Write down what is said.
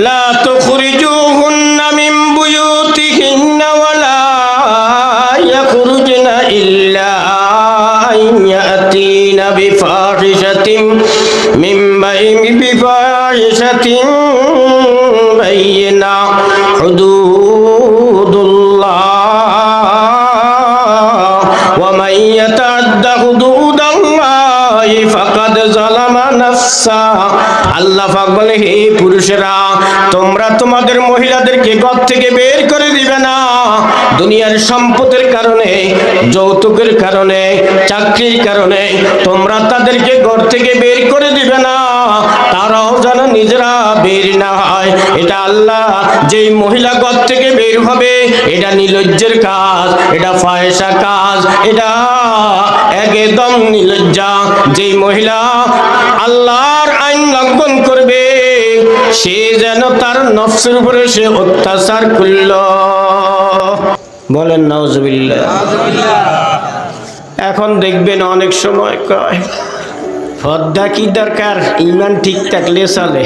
لا تخرجوهن من بيوتهن ولا يخرجن إلا أن يأتين بفاحشة من بين بفاحشة بينة حدود الله ومن يتعد حدود الله فقد ظلم نفسا আল্লাহ বলে, হে পুরুষেরা, তোমরা তোমাদের মহিলাদেরকে ঘর থেকে বের করে দিবে না। দুনিয়ার সম্পদের কারণে, যৌতুকের কারণে, চাকরির কারণে তোমরা তাদেরকে ঘর থেকে বের করে দিবে না। তারাও যেন নিজেরা বের না হয়। এটা আল্লাহ যেই মহিলা ঘর থেকে বের হবে, এটা নিলজ্জের কাজ, এটা ফায়সা কাজ, এটা একদম নিলজ্জা। যেই মহিলা আল্লাহর আইন লঙ্ঘন করবে, সে যেন তার নফসের উপরে সে অত্যাচার করল। বলেন নজবিল্লা এখন দেখবেন অনেক সময় কয় ফদ্দা কি দরকার? ইমান ঠিক থাকলে চলে।